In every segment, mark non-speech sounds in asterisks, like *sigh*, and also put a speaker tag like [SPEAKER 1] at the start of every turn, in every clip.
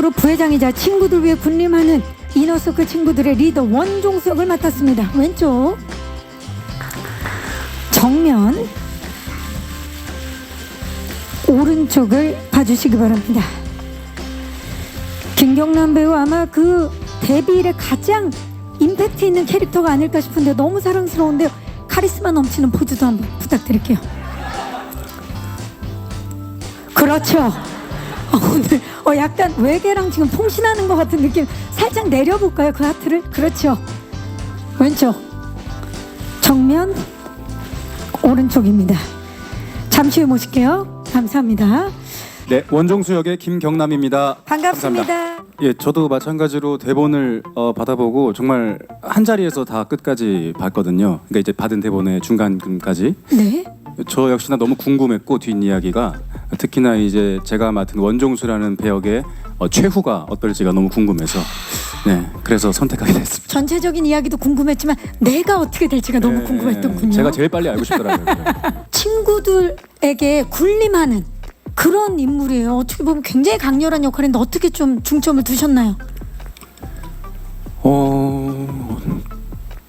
[SPEAKER 1] 그룹 부회장이자 친구들 위해 군림하는 이너서클 친구들의 리더 원종수 역을 맡았습니다. 왼쪽 정면 오른쪽을 봐주시기 바랍니다. 김경남 배우 아마 그 데뷔 이래 가장 임팩트 있는 캐릭터가 아닐까 싶은데 너무 사랑스러운데요. 카리스마 넘치는 포즈도 한번 부탁드릴게요. 그렇죠. *laughs* 어, 약간 외계랑 지금 통신하는 것 같은 느낌. 살짝 내려볼까요 그 하트를? 그렇죠. 왼쪽. 정면 오른쪽입니다. 잠시 후에 모실게요. 감사합니다.
[SPEAKER 2] 네, 원종수 역의 김경남입니다.
[SPEAKER 1] 반갑습니다.
[SPEAKER 2] 감사합니다. 예, 저도 마찬가지로 대본을 어, 받아보고 정말 한 자리에서 다 끝까지 봤거든요. 그러니까 이제 받은 대본의 중간까지.
[SPEAKER 1] 네.
[SPEAKER 2] 저 역시나 너무 궁금했고 뒷 이야기가 특히나 이제 제가 맡은 원종수라는 배역의 어, 최후가 어떨지가 너무 궁금해서 네, 그래서 선택하게 됐습니다.
[SPEAKER 1] 전체적인 이야기도 궁금했지만 내가 어떻게 될지가 너무
[SPEAKER 2] 네,
[SPEAKER 1] 궁금했던군요
[SPEAKER 2] 제가 제일 빨리 알고 싶더라고요. *laughs*
[SPEAKER 1] 친구들에게 군림하는 그런 인물이에요 어떻게 보면 굉장히 강렬한 역할인데 어떻게 좀 중점을 두셨나요?
[SPEAKER 2] 어,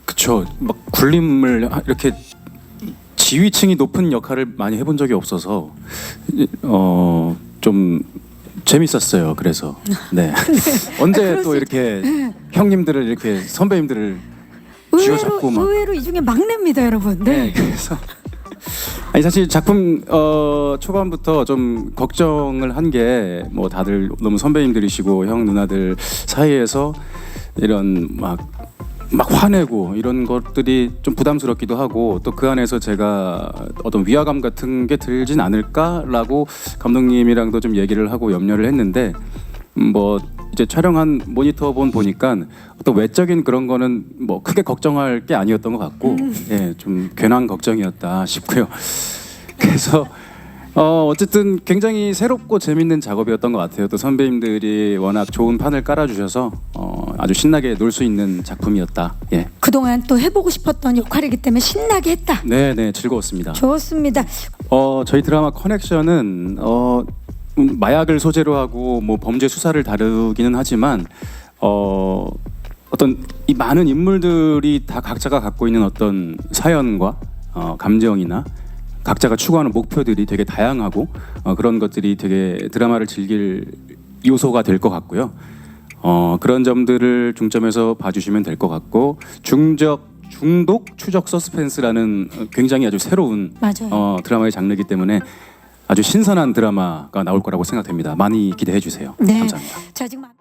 [SPEAKER 2] 그쵸. 막 굴림을 하- 이렇게 지위층이 높은 역할을 많이 해본 적이 없어서 어, 좀 재밌었어요. 그래서 네. *laughs* 언제 또 이렇게 형님들을 이렇게 선배님들을
[SPEAKER 1] 의외로
[SPEAKER 2] 쥐어잡고 막
[SPEAKER 1] 의외로 이 중에 막내입니다 여러분 네.
[SPEAKER 2] 네, 그래서 아니 사실 작품 어, 초반부터 좀 걱정을 한 게 뭐 다들 너무 선배님들이시고 형 누나들 사이에서 이런 막 막 화내고 이런 것들이 좀 부담스럽기도 하고 또 그 안에서 제가 어떤 위화감 같은 게 들진 않을까라고 감독님이랑도 좀 얘기를 하고 염려를 했는데 음, 뭐 이제 촬영한 모니터 본 보니까 어떤 외적인 그런 거는 뭐 크게 걱정할 게 아니었던 것 같고 예, 좀 괜한 걱정이었다 싶고요. 그래서 어 어쨌든 굉장히 새롭고 재밌는 작업이었던 것 같아요. 또 선배님들이 워낙 좋은 판을 깔아주셔서 어 아주 신나게 놀 수 있는 작품이었다. 예,
[SPEAKER 1] 그동안 또 해보고 싶었던 역할이기 때문에 신나게 했다.
[SPEAKER 2] 네, 네 즐거웠습니다.
[SPEAKER 1] 좋습니다.
[SPEAKER 2] 어 저희 드라마 커넥션은 어 음, 마약을 소재로 하고 뭐 범죄 수사를 다루기는 하지만 어 어떤 이 많은 인물들이 다 각자가 갖고 있는 어떤 사연과 어, 감정이나 각자가 추구하는 목표들이 되게 다양하고 어, 그런 것들이 되게 드라마를 즐길 요소가 될 것 같고요. 어, 그런 점들을 중점에서 봐주시면 될 것 같고 중적 중독 추적 서스펜스라는 어, 굉장히 아주 새로운
[SPEAKER 1] 맞아요.
[SPEAKER 2] 어, 드라마의 장르이기 때문에 아주 신선한 드라마가 나올 거라고 생각됩니다. 많이 기대해 주세요.
[SPEAKER 1] 네.
[SPEAKER 2] 감사합니다.
[SPEAKER 1] 자 지금. 앞-